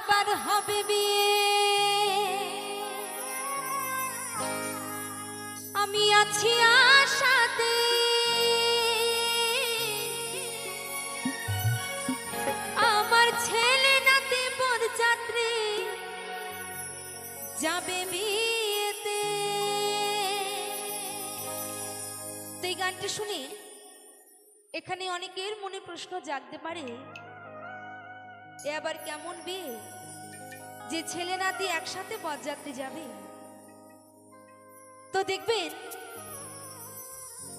আবার হবে আমি আছি আশাতে। আমার ছেলে নাতি বর যাত্রী যাবে বিয়েতে। এই গানটা শুনে এখানে অনেকের মনে প্রশ্ন জাগতে পারে এ আবার কেমন বিয়ে? যে ছেলে নাতি একসাথে বরযাত্রী যাবে? তো দেখবেন,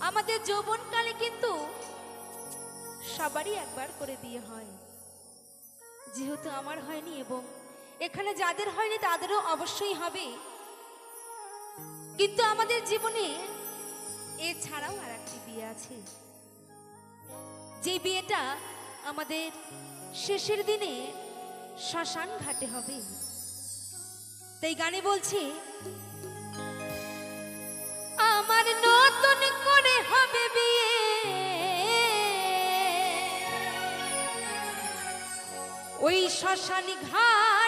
আমাদের যৌবনকালে কিন্তু সবারই একবার করে বিয়ে হয়। যেহেতু আমার হয়নি এবং এখানে যাদের হয়নি তাদেরও অবশ্যই হবে। কিন্তু আমাদের জীবনে এছাড়াও আর একটি বিয়ে আছে। যে বিয়েটা আমাদের শেষের দিনে শ্মশান ঘাটে হবে। তাই গানে বলছি, আমার নতুন করে হবে বিয়ে। ওই শ্মশান ঘাটেতে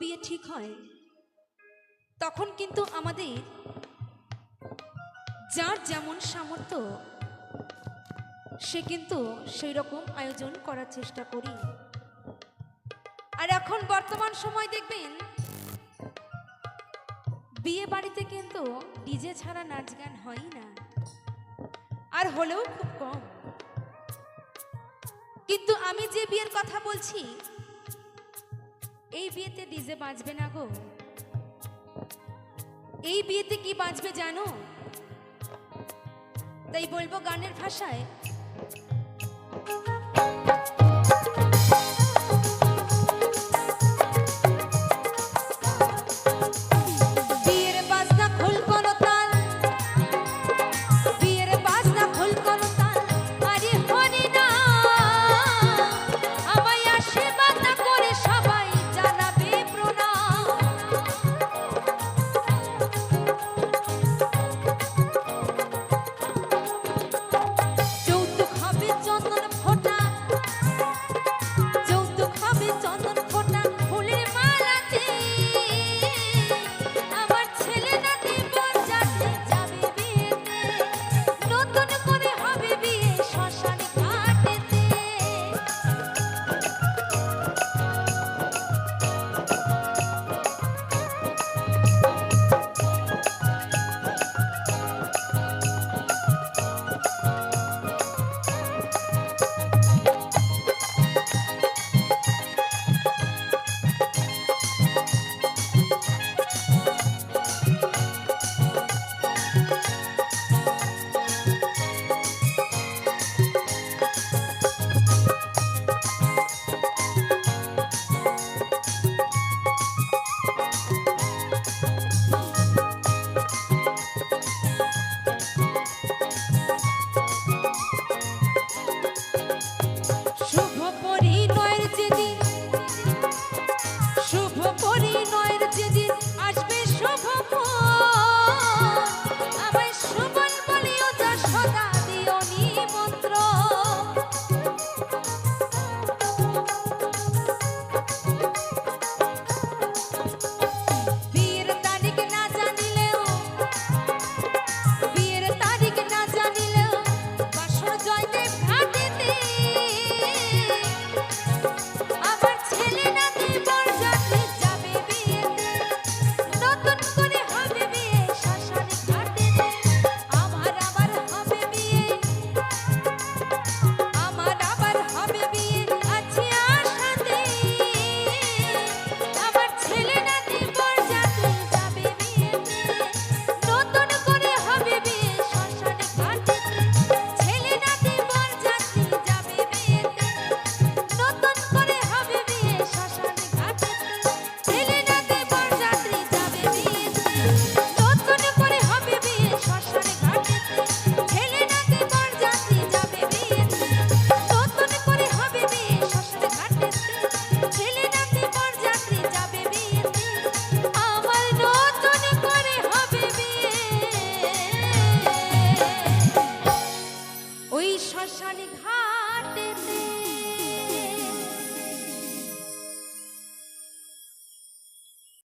বিয়ে ঠিক হয়, তখন কিন্তু আমাদের যার যেমন সামর্থ্য, সে কিন্তু সেই রকম আয়োজন করার চেষ্টা করি। আর এখন বর্তমান সময় দেখবেন, বিয়ে বাড়িতে কিন্তু ডিজে ছাড়া নাচ গান হয়ই না, আর হলেও খুব কম। কিন্তু আমি যে বিয়ের কথা বলছি এই বিয়েতে ডিজে বাঁচবে না গো। এই বিয়েতে কি বাঁচবে জানো? তাই বলব গানের ভাষায়